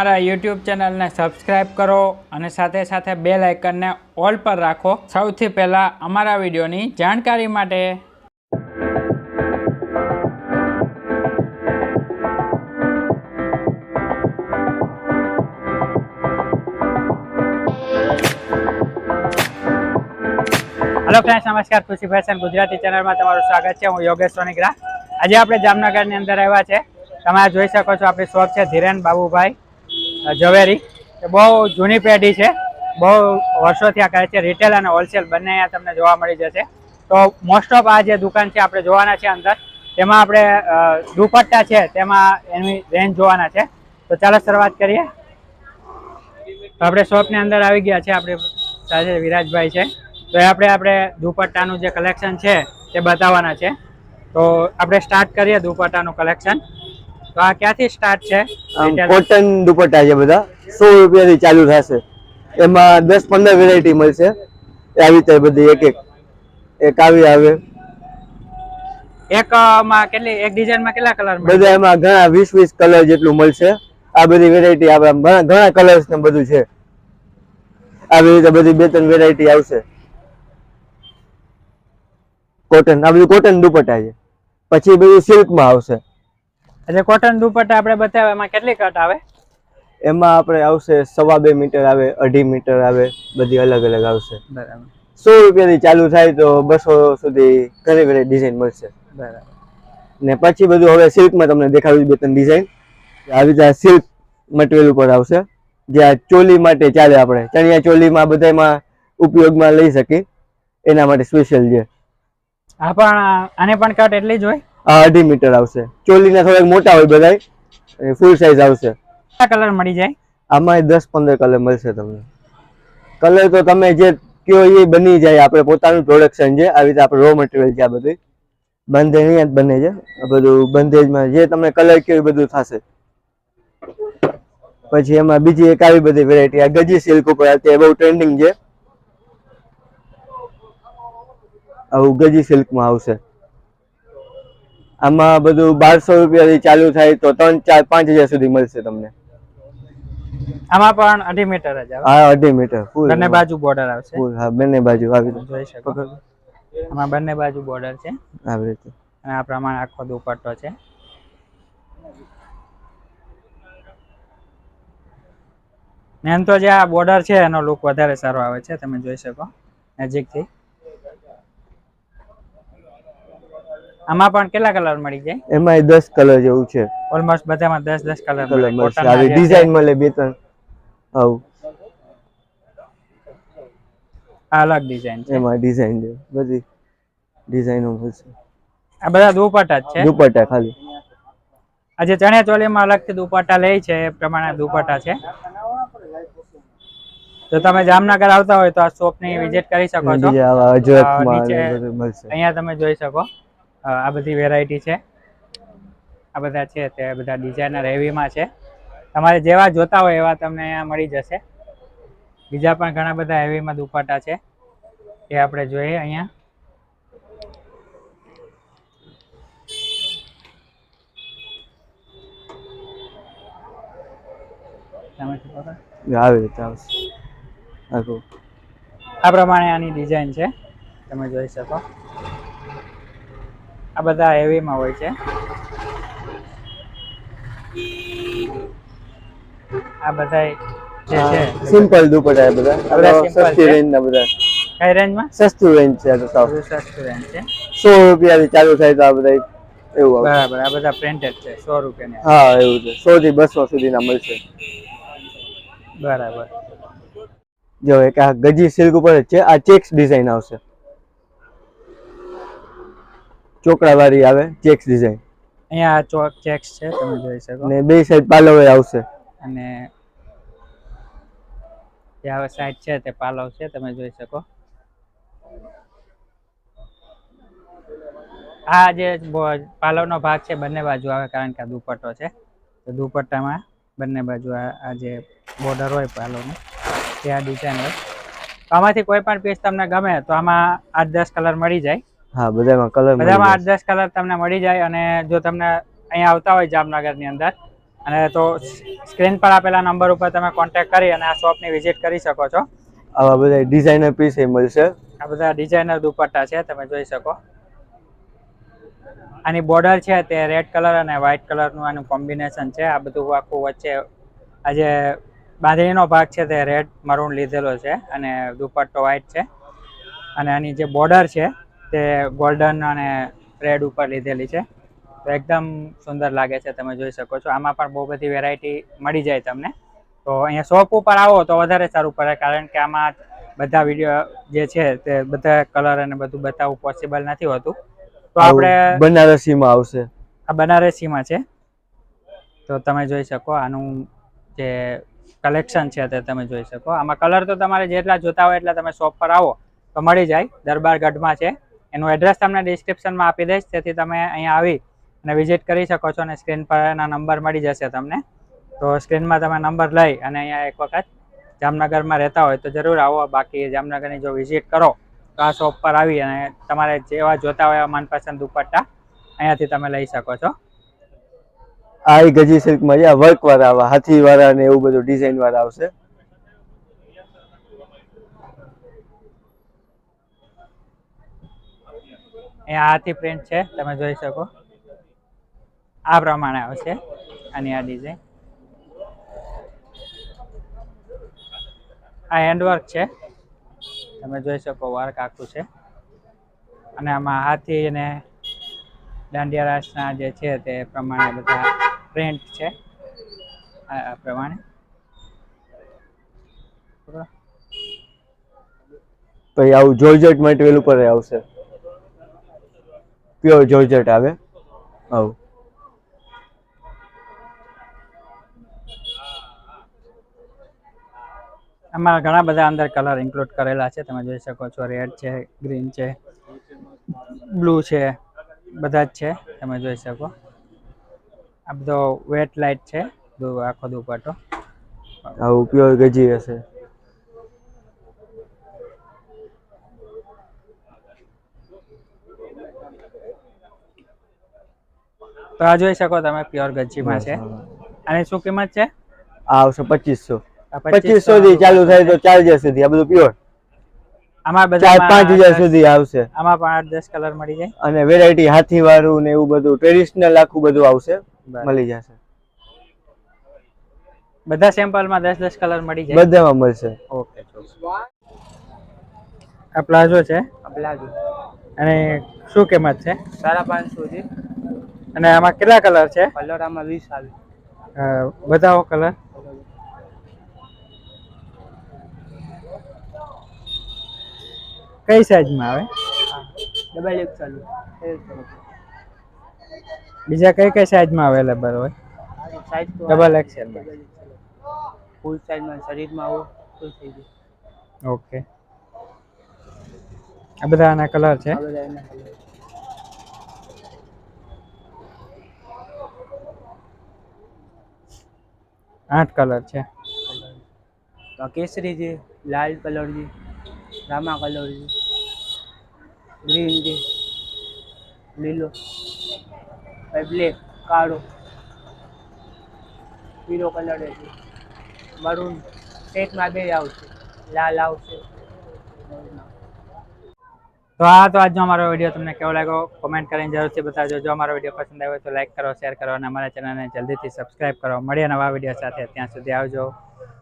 મારા યુટ્યુબ ચેનલને સબસ્ક્રાઇબ કરો અને સાથે સાથે બે લાઇકનને ઓલ પર રાખો. સૌથી પહેલાં અમારા વિડીયોની જાણકારી માટે હેલો ફ્રેન્ડ્સ નમસ્કાર. ખુશી ફેશન ગુજરાતી ચેનલમાં તમારું સ્વાગત છે. હું યોગેશ સોનિગ્રા. આજે આપણે જામનગરની અંદર આવ્યા છે. તમે જોઈ શકો છો. આપણી શોપ છે ધીરેન બાબુભાઈ. ઝવેરી. એ બહુ જૂની પેઢી છે. બહુ વર્ષોથી આ કરે છે રિટેલ અને હોલસેલ બંને અહીંયા તમને જોવા મળી જશે. તો મોસ્ટ ઓફ આ જે દુકાન છે, આપણે જોવાના છે અંદર. તેમાં આપણે દુપટ્ટા છે, તેમાં એની રેન્જ જોવાના છે. તો ચાલો શરૂઆત કરીએ. તો આપણે શોપની અંદર આવી ગયા છે, આપણી સાથે વિરાજભાઈ છે. તો આપણે આપણે દુપટ્ટાનું જે કલેક્શન છે, તે બતાવવાના છે. તો આપણે સ્ટાર્ટ કરીએ દુપટ્ટાનું કલેક્શન તો આ ક્યાંથી સ્ટાર્ટ છે? કોટન દુપટ્ટા છે બધા. સો રૂપિયાથી ચાલુ થશે. એમાં દસ પંદર વેરાયટી મળશે. આવી રીતે બધી એક એક. એક આવી આવે. એક માં કેટલી એક ડિઝાઇનમાં કેટલા કલર બધા એમાં ઘણા વીસ વીસ કલર જેટલું મળશે. આ બધી વેરાયટી આવે ઘણા ઘણા કલર્સ ને બધું છે. આવી રીતે બધી બે ત્રણ વેરાયટી આવશે. કોટન આ બધું કોટન દુપટ્ટા છે. પછી બધું સિલ્કમાં આવશે. એટલે કોટન દુપટ્ટા આપણે બતાવ્યા એમાં કેટલી કટ આવે? એમાં આપણે આવશે સવા બે મીટર આવે અઢી મીટર આવે બધી અલગ અલગ આવશે. બરાબર. સો રૂપિયાથી ચાલુ થાય તો બસો સુધી ઘણી ઘણી ડિઝાઇન મળશે. બરાબર. ને પછી બધું હવે સિલ્કમાં તમને દેખાડ્યું બે ત્રણ ડિઝાઇન આવી રીતે સિલ્ક મટીરિયલ ઉપર આવશે. જે આ ચોલી માટે ચાલે આપણે. ચણિયા ચોલીમાં બધામાં ઉપયોગમાં લઈ શકીએ. એના માટે સ્પેશિયલ છે. હા પણ આને પણ કટ એટલી જ હોય? અઢી મીટર આવશે. ચોલીના થોડાક મોટા હોય બધાય ફૂલ સાઇઝ આવશે. કલર મળી જાય? આમાં દસ પંદર કલર મળશે તમને. કલર તો તમે જે કયો એ બની જાય આપણે પોતાનું પ્રોડક્શન છે આવી રીતે આપણે રો મટીરિયલ છે આ બધું બંધેજ અહીંયા જ બને છે. આ બધું બંધેજમાં જે તમે કલર કયો બધું થશે. પછી એમાં બીજી એક આવી બધી વેરાયટી આ ગજી સિલ્ક ઉપર અત્યારે બહુ ટ્રેન્ડિંગ છે. આવું ગજી સિલ્કમાં આવશે. આમાં બધું બારસો રૂપિયાથી ચાલુ થાય તો ત્રણ ચાર પાંચ હજાર સુધી મળશે તમને. આમાં પણ અઢી મીટર જ આવે. હા અઢી મીટર બંને બાજુ બોર્ડર આવશે? હા બંને બાજુ આવી જોઈ શકો. આમાં બંને બાજુ બોર્ડર છે. આવી રીતે. અને આ પ્રમાણે આખો દુપટ્ટો છે. મેન તો જે આ બોર્ડર છે એનો લુક વધારે સારો આવે છે તમે જોઈ શકો. નજીકથી આમાં પણ કેટલા કલર મળી જાય? એમાં દસ કલર જેવું છે. ઓલમોસ્ટ બધામાં દસ દસ કલર કલર મળે. કોટન આવી ડિઝાઇન મળે બે ત્રણ. આવ. અલગ ડિઝાઇન છે. એમાં ડિઝાઇન છે. બધી ડિઝાઇનો મળશે. આ બધા દુપટ્ટા છે? દુપટ્ટા ખાલી. આજે ચણિયા ચોલીમાં અલગથી દુપટ્ટા લે છે. એ પ્રમાણે દુપટ્ટા છે. જો તમે જામનગર આવતા હોય તો આ શોપની વિઝિટ કરી શકો છો. અહીંયા તમે જોઈ શકો. આ બધી વેરાયટી છે. આ બધા છે તે બધા ડિઝાઇનર હેવીમાં છે. તમારે જેવા જોતા હોય એવા તમને અહીંયા મળી જશે. બીજા પણ ઘણા બધા હેવીમાં દુપટ્ટા છે. એ આપણે જોઈએ અહીંયા? આવી રીતે આવશે. આ પ્રમાણે આની ડિઝાઇન છે. તમે જોઈ શકો. બધા હેવીમાં હોય છે. આ બધા જે છે. સિમ્પલ દુપટ્ટા બધા. બધા સસ્તી રેન્જના રેન્જ ના બધા. કઈ રેન્જમાં સસ્તું રેન્જ છે તો સાવ. સસ્તું રેન્જ છે. સો રૂપિયાથી ચાલુ થાય તો આ બધા એવું બરાબર આ બધા પ્રિન્ટેડ છે સો રૂપિયાની. હા એવું છે. સો થી બસો સુધીના મળશે. બરાબર. જો એક આ ગજી સિલ્ક ઉપર જ છે. આ ચેક્સ ડિઝાઇન આવશે. ચોકડા વાળી આવે ચેક્સ ડિઝાઇન અહીંયા ચોક ચેક્સ છે તમે જોઈ શકો. ને બે સાઈડ પાલવ આવશે. અને જે આવે સાઈડ છે તે પાલવ છે તમે જોઈ શકો. આ જે પાલવનો ભાગ છે બંને બાજુ આવે કારણ કે આ દુપટ્ટો છે. તો દુપટ્ટામાં બંને બાજુ આ આ જે બોર્ડર હોય પાલવનો તે આ ડિઝાઇન હોય. તો આમાંથી કોઈ પણ પીસ તમને ગમે તો આમાં આઠ દસ કલર મળી જાય. હા બધામાં કલર બધામાં આઠ દસ કલર તમને મળી જાય અને જો તમને અહીંયા આવતા હોય જામનગરની અંદર અને તો સ્ક્રીન પર આપેલા નંબર ઉપર તમે કોન્ટેક્ટ કરી અને આ શોપની વિઝિટ કરી શકો છો. આવા બધા ડિઝાઇનર પીસ એ મળશે. આ બધા ડિઝાઇનર દુપટ્ટા છે તમે જોઈ શકો. આની બોર્ડર છે તે રેડ કલર અને વ્હાઇટ કલરનું આનું કોમ્બિનેશન છે. આ બધું આખું વચ્ચે આ જે બાંધણીનો ભાગ છે તે રેડ મરૂન લીધેલો છે અને દુપટ્ટો વ્હાઇટ છે. અને આની જે બોર્ડર છે તે ગોલ્ડન અને રેડ ઉપર લીધેલી છે. તો એકદમ સુંદર લાગે છે તમે જોઈ શકો છો. આમાં પણ બહુ બધી વેરાયટી મળી જાય તમને. તો અહીંયા શોપ ઉપર આવો તો વધારે સારું પડે કારણ કે આમાં બધા વીડિયો જે છે તે બધા કલર અને બધું બતાવવું પોસિબલ નથી હોતું. તો આપણે બનારસીમાં આવશે. આ બનારસીમાં છે. તો તમે જોઈ શકો આનું જે કલેક્શન છે તે તમે જોઈ શકો. આમાં કલર તો તમારે જેટલા જોતા હોય એટલા તમે શોપ પર આવો તો મળી જાય. દરબાર ગઢમાં છે. એનું એડ્રેસ તમને ડિસ્ક્રિપ્શનમાં આપી દઈશ તેથી તમે અહીંયા આવી અને વિઝિટ કરી શકો છો અને સ્ક્રીન પર એના નંબર મળી જશે તમને. તો સ્ક્રીનમાં તમે નંબર લઈ અને અહીંયા એક વખત જામનગરમાં રહેતા હોય તો જરૂર આવો. બાકી જામનગરની જો વિઝિટ કરો, તો આ શોપ પર આવી અને તમારે જેવા જોતા હોય એવા મનપસંદ દુપટ્ટા અહીંયાથી તમે લઈ શકો છો. આ ગજી સિલ્કમાં મજા વર્ક વાળા આવા હાથી વાળા ને એવું બધું ડિઝાઇન વાળા આવશે. અહીંયા હાથી પ્રિન્ટ છે, તમે જોઈ શકો. આ પ્રમાણે આવશે આની આ ડિઝાઇન આ હેન્ડવર્ક છે. તમે જોઈ શકો વર્ક આખું છે. અને આમાં હાથી અને દાંડિયા રાસના જે છે તે પ્રમાણે બધા પ્રિન્ટ છે. આ પ્રમાણે. તો આવું જોર્જેટ મટીરિયલ ઉપર આવશે. પ્યોર જોર્જેટ આવે. આવું. આમાં ઘણા બધા અંદર કલર ઇન્ક્લુડ કરેલા છે. તમે જોઈ શકો છો રેડ છે ગ્રીન છે બ્લુ છે બધા જ છે. તમે જોઈ શકો. આ બધો વેટ લાઇટ છે આખો દુપટ્ટો. આવું પ્યોર ગજી હશે. તો આ જોઈ શકો તમે પ્યોર ગચ્ચીમાં છે. અને શું કિંમત છે? આ આવશે પચીસો. આ પચીસો થી ચાલુ થાય તો ચાર હજાર સુધી આ બધું પ્યોર. આમાં બધા પાંચ હજાર સુધી આવશે. આમાં પણ આઠ દસ કલર મળી જાય. અને વેરાયટી હાથી વાળું ને એવું બધું ટ્રેડિશનલ આખું બધું આવશે મળી જશે. બધા સેમ્પલમાં દસ દસ કલર મળી જાય? બધામાં મળશે. ઓકે આ પ્લાઝો છે. પ્લાઝો. અને શું કિંમત છે? સાડા પાંચસો છે અને આમાં કેટલા કલર છે? કલર આમાં 20 આવે. બતાવો કલર. કઈ સાઈઝમાં આવે? ડબલ એક્સલ બીજા કઈ કઈ સાઈઝમાં અવેલેબલ હોય? સાઈઝ તો ડબલ એક્સેલ ફૂલ સાઈઝમાં શરીરમાં આવો ફૂલ થઈ જાય. ઓકે આ બધા આના કલર છે? આ બધા એના આઠ કલર છે. કેસરી છે, લાલ કલર છે, રામા કલર છે, ગ્રીન છે, લીલો બ્લેક, કાળો, પીળો કલર છે, મરૂન સેટમાં બે આવશે, લાલ આવશે તો આ તો આજનો અમારો વીડિયો તમને કેવો લાગ્યો? કોમેન્ટ કરીને જરૂરથી બતાવજો. જો અમારો વીડિયો પસંદ આવ્યો તો લાઈક કરો શેર કરો અને અમારા ચેનલને જલ્દીથી સબસ્ક્રાઇબ કરો. મળીએ નવા વીડિયો સાથે. ત્યાં સુધી આવજો.